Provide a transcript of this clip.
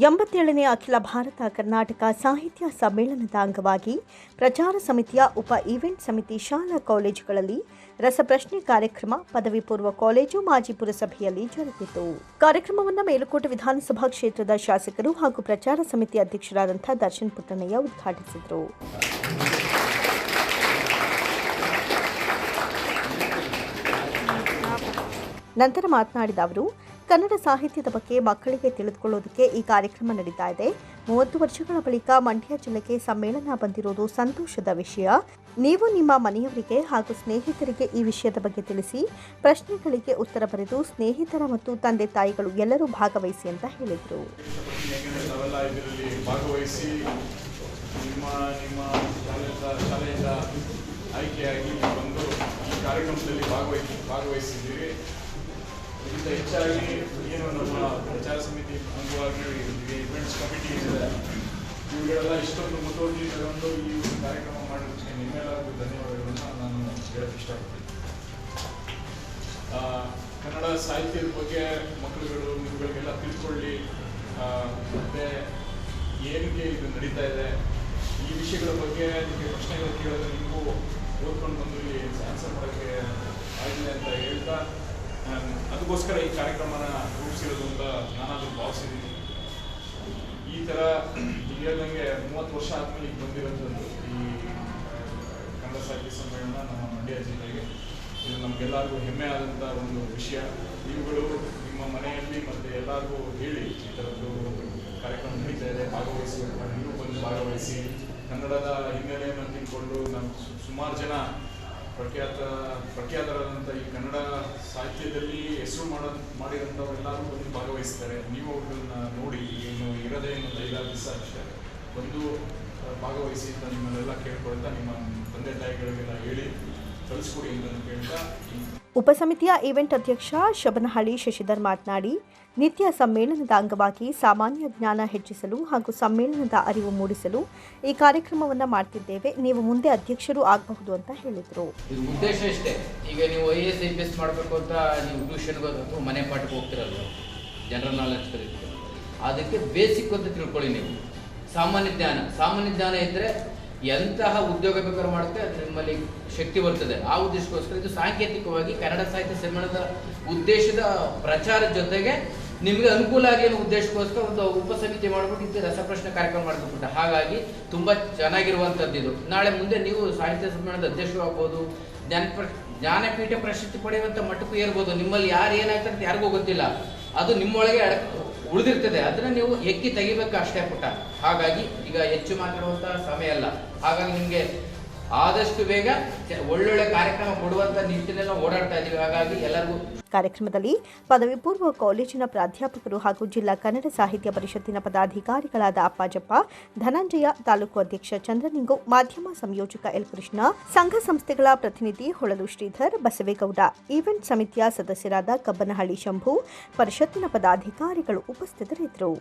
ಎಂಬತ್ತೇಳನೇ ಅಖಿಲ ಭಾರತ ಕರ್ನಾಟಕ ಸಾಹಿತ್ಯ ಸಮ್ಮೇಳನದ ಅಂಗವಾಗಿ ಪ್ರಚಾರ ಸಮಿತಿಯ ಉಪ ಈವೆಂಟ್ ಸಮಿತಿ ಶಾಲಾ ಕಾಲೇಜುಗಳಲ್ಲಿ ರಸಪ್ರಶ್ನೆ ಕಾರ್ಯಕ್ರಮ ಪದವಿ ಪೂರ್ವ ಕಾಲೇಜು ಮಾಜಿ ಪುರಸಭೆಯಲ್ಲಿ ಜರುಗಿತು. ಕಾರ್ಯಕ್ರಮವನ್ನು ಮೇಲುಕೋಟೆ ವಿಧಾನಸಭಾ ಕ್ಷೇತ್ರದ ಶಾಸಕರು ಹಾಗೂ ಪ್ರಚಾರ ಸಮಿತಿ ಅಧ್ಯಕ್ಷರಾದಂಥ ದರ್ಶನ್ ಪುಟ್ಟಣ್ಣಯ್ಯ ಉದ್ಘಾಟಿಸಿದರು. ನಂತರ ಮಾತನಾಡಿದ ಅವರು ಕನ್ನಡ ಸಾಹಿತ್ಯದ ಬಗ್ಗೆ ಮಕ್ಕಳಿಗೆ ತಿಳಿದುಕೊಳ್ಳೋದಕ್ಕೆ ಈ ಕಾರ್ಯಕ್ರಮ ನಡೀತಾ ಇದೆ. ಮೂವತ್ತು ವರ್ಷಗಳ ಬಳಿಕ ಮಂಡ್ಯ ಜಿಲ್ಲೆಗೆ ಸಮ್ಮೇಳನ ಬಂದಿರೋದು ಸಂತೋಷದ ವಿಷಯ. ನೀವು ನಿಮ್ಮ ಮನೆಯವರಿಗೆ ಹಾಗೂ ಸ್ನೇಹಿತರಿಗೆ ಈ ವಿಷಯದ ಬಗ್ಗೆ ತಿಳಿಸಿ, ಪ್ರಶ್ನೆಗಳಿಗೆ ಉತ್ತರ ಬರೆದು ಸ್ನೇಹಿತರ ಮತ್ತು ತಂದೆ ತಾಯಿಗಳು ಎಲ್ಲರೂ ಭಾಗವಹಿಸಿ ಅಂತ ಹೇಳಿದರು. ಕಾರ್ಯಕ್ರಮದಲ್ಲಿ ಭಾಗವಹಿಸಿ ಭಾಗವಹಿಸಿದ್ದೀರಿ. ಇದಕ್ಕಿಂತ ಹೆಚ್ಚಾಗಿ ಏನು ನಮ್ಮ ಪ್ರಚಾರ ಸಮಿತಿ ಅಂಗವಾಗಿ ಇವೆಂಟ್ಸ್ ಕಮಿಟಿ ಇದೆ ಇವುಗಳೆಲ್ಲ ಇಷ್ಟೊಂದು ಮುತುವರ್ಜಿ ತಗೊಂಡು ಈ ಕಾರ್ಯಕ್ರಮ ಮಾಡೋದಕ್ಕೆ ನಿಮ್ಮೆಲ್ಲರಿಗೂ ಧನ್ಯವಾದಗಳನ್ನು ನಾನು ಹೇಳಕ್ಕೆ ಇಷ್ಟಪಡ್ತೀನಿ ಕನ್ನಡ ಸಾಹಿತ್ಯದ ಬಗ್ಗೆ ಮಕ್ಕಳುಗಳು ಇವುಗಳಿಗೆಲ್ಲ ತಿಳ್ಕೊಳ್ಳಿ ಮತ್ತೆ ಏನಕ್ಕೆ ಇದು ನಡೀತಾ ಇದೆ ಈ ವಿಷಯಗಳ ಬಗ್ಗೆ ನಿಮಗೆ ಪ್ರಶ್ನೆಗಳು ಕೇಳಿದ್ರೆ ನೀವು ಓದ್ಕೊಂಡು ಬಂದು ಇಲ್ಲಿ ಆನ್ಸರ್ ಮಾಡೋಕ್ಕೆ ಆಗಿದೆ ಅಂತ ಹೇಳ್ತಾ ಅದಕ್ಕೋಸ್ಕರ ಈ ಕಾರ್ಯಕ್ರಮನ ರೂಪಿಸಿರೋದು ಅಂತ ನಾನಾದರೂ ಭಾವಿಸಿದ್ದೀನಿ. ಈ ಥರ ಹೇಳ್ದಂಗೆ ಮೂವತ್ತು ವರ್ಷ ಆದಮೇಲೆ ಈಗ ಬಂದಿರೋಂಥದ್ದು ಈ ಕನ್ನಡ ಸಾಹಿತ್ಯ ಸಮ್ಮೇಳನ ನಮ್ಮ ಮಂಡ್ಯ ಜಿಲ್ಲೆಗೆ. ಇದು ನಮಗೆಲ್ಲರಿಗೂ ಹೆಮ್ಮೆ ಆದಂಥ ಒಂದು ವಿಷಯ. ಇವುಗಳು ನಿಮ್ಮ ಮನೆಯಲ್ಲಿ ಮತ್ತು ಎಲ್ಲರಿಗೂ ಹೇಳಿ ಈ ಥರದ್ದು ಕಾರ್ಯಕ್ರಮ ನಡೀತಾ ಇದೆ ಭಾಗವಹಿಸಿ ನೀವು ಬಂದು ಭಾಗವಹಿಸಿ ಕನ್ನಡದ ಹಿನ್ನೆಲೆಯನ್ನು ತಿಳ್ಕೊಂಡು ನಮ್ಮ ಸುಮಾರು ಜನ ಪ್ರಖ್ಯಾತ ಪ್ರಖ್ಯಾತರಾದಂಥ ಈ ಕನ್ನಡ ಸಾಹಿತ್ಯದಲ್ಲಿ ಹೆಸರು ಮಾಡೋ ಮಾಡಿದಂಥವರೆಲ್ಲರೂ ಬಂದು ಭಾಗವಹಿಸ್ತಾರೆ. ನೀವು ಅವ್ರನ್ನ ನೋಡಿ, ಏನು ಇರೋದೇ ಏನು ಐದಾರು ದಿವಸ ಅಷ್ಟೇ ಬಂದು ಭಾಗವಹಿಸಿ ಅಂತ ನಿಮ್ಮನ್ನೆಲ್ಲ ಕೇಳ್ಕೊಳ್ತಾ ನಿಮ್ಮ ತಂದೆ ತಾಯಿಗಳಿಗೆಲ್ಲ ಹೇಳಿ, ಕಳಿಸ್ಕೊಡಿ ಅಂತ ಕೇಳ್ತಾ ಉಪಸಮಿತಿಯ ಈವೆಂಟ್ ಅಧ್ಯಕ್ಷ ಶಬನಹಳ್ಳಿ ಶಶಿಧರ್ ಮಾತನಾಡಿ, ನಿತ್ಯ ಸಮ್ಮೇಳನದ ಅಂಗವಾಗಿ ಸಾಮಾನ್ಯ ಜ್ಞಾನ ಹೆಚ್ಚಿಸಲು ಹಾಗೂ ಸಮ್ಮೇಳನದ ಅರಿವು ಮೂಡಿಸಲು ಈ ಕಾರ್ಯಕ್ರಮವನ್ನು ಮಾಡ್ತಿದ್ದೇವೆ. ನೀವು ಮುಂದೆ ಅಧ್ಯಕ್ಷರು ಆಗಬಹುದು ಅಂತ ಹೇಳಿದರು. ಉದ್ದೇಶ ಇಷ್ಟೇ. ಈಗ ನೀವು I S, I P S ಮಾಡಬೇಕು ಅಂತ ನೀವು ಟ್ಯೂಷನ್ಗೆ ಮನೆ ಪಾಠಕ್ಕೆ ಹೋಗ್ತಿರಲ್ಲ, ಜನರಲ್ ನಾಲೆಜ್ ಅದಕ್ಕೆ ಬೇಸಿಕ್ ಅಂತ ತಿಳ್ಕೊಳ್ಳಿ ನೀವು. ಸಾಮಾನ್ಯ ಜ್ಞಾನ. ಸಾಮಾನ್ಯ ಜ್ಞಾನ ಇದ್ದರೆ ಎಂತಹ ಉದ್ಯೋಗ ಬೇಕಾದ್ರೂ ಮಾಡುತ್ತೆ, ಅದು ನಿಮ್ಮಲ್ಲಿ ಶಕ್ತಿ ಬರ್ತದೆ. ಆ ಉದ್ದೇಶಕ್ಕೋಸ್ಕರ ಇದು ಸಾಂಕೇತಿಕವಾಗಿ ಕನ್ನಡ ಸಾಹಿತ್ಯ ಸಮ್ಮೇಳನದ ಉದ್ದೇಶದ ಪ್ರಚಾರದ ಜೊತೆಗೆ ನಿಮಗೆ ಅನುಕೂಲ ಆಗಿ ಅನ್ನೋ ಉದ್ದೇಶಕ್ಕೋಸ್ಕರ ಒಂದು ಉಪಸಮಿತಿ ಮಾಡ್ಬಿಟ್ಟು ಇದು ರಸಪ್ರಶ್ನೆ ಕಾರ್ಯಕ್ರಮ ಮಾಡ್ಕೊಬಿಟ್ಟೆ ಹಾಗಾಗಿ ತುಂಬ ಚೆನ್ನಾಗಿರುವಂಥದ್ದು ಇದು. ನಾಳೆ ಮುಂದೆ ನೀವು ಸಾಹಿತ್ಯ ಸಮ್ಮೇಳನದ ಅಧ್ಯಕ್ಷರು ಆಗ್ಬೋದು, ಜ್ಞಾನ ಜ್ಞಾನಪೀಠ ಪ್ರಶಸ್ತಿ ಪಡೆಯುವಂಥ ಮಟ್ಟಕ್ಕೂ ಏರ್ಬೋದು, ನಿಮ್ಮಲ್ಲಿ ಯಾರು ಏನಾಗ್ತಾರೆ ಅಂತ ಯಾರಿಗೂ ಗೊತ್ತಿಲ್ಲ. ಅದು ನಿಮ್ಮೊಳಗೆ ಉಳಿದಿರ್ತದೆ. ಅದನ್ನ ನೀವು ಎಕ್ಕಿ ತೆಗಿಬೇಕು ಅಷ್ಟೇ ಪುಟ್ಟ. ಹಾಗಾಗಿ ಈಗ ಹೆಚ್ಚು ಮಾತಾಡುವಂಥ ಸಮಯ ಅಲ್ಲ. ಹಾಗಾಗಿ ನಿಮಗೆ ಆದಷ್ಟು ಬೇಗ ಒಳ್ಳೊಳ್ಳೆ ಕಾರ್ಯಕ್ರಮ ಕೊಡುವಂತ ನಿಟ್ಟಿನಲ್ಲಿ ನಾವು ಓಡಾಡ್ತಾ ಇದ್ದೀವಿ ಹಾಗಾಗಿ ಎಲ್ಲರಿಗೂ ಕಾರ್ಯಕ್ರಮದಲ್ಲಿ ಪದವಿ ಪೂರ್ವ ಕಾಲೇಜಿನ ಪ್ರಾಧ್ಯಾಪಕರು ಹಾಗೂ ಜಿಲ್ಲಾ ಕನ್ನಡ ಸಾಹಿತ್ಯ ಪರಿಷತ್ತಿನ ಪದಾಧಿಕಾರಿಗಳಾದ ಅಪ್ಪಾಜಪ್ಪ, ಧನಂಜಯ, ತಾಲೂಕು ಅಧ್ಯಕ್ಷ ಚಂದ್ರನಿಂಗು, ಮಾಧ್ಯಮ ಸಂಯೋಜಕ ಎಲ್ ಕೃಷ್ಣ ಸಂಘ ಸಂಸ್ಥೆಗಳ ಪ್ರತಿನಿಧಿ ಹೊಳಲು ಶ್ರೀಧರ್ ಬಸವೇಗೌಡ, ಈವೆಂಟ್ ಸಮಿತಿಯ ಸದಸ್ಯರಾದ ಕಬ್ಬನಹಳ್ಳಿ ಶಂಭು, ಪರಿಷತ್ತಿನ ಪದಾಧಿಕಾರಿಗಳು ಉಪಸ್ಥಿತರಿದ್ದರು.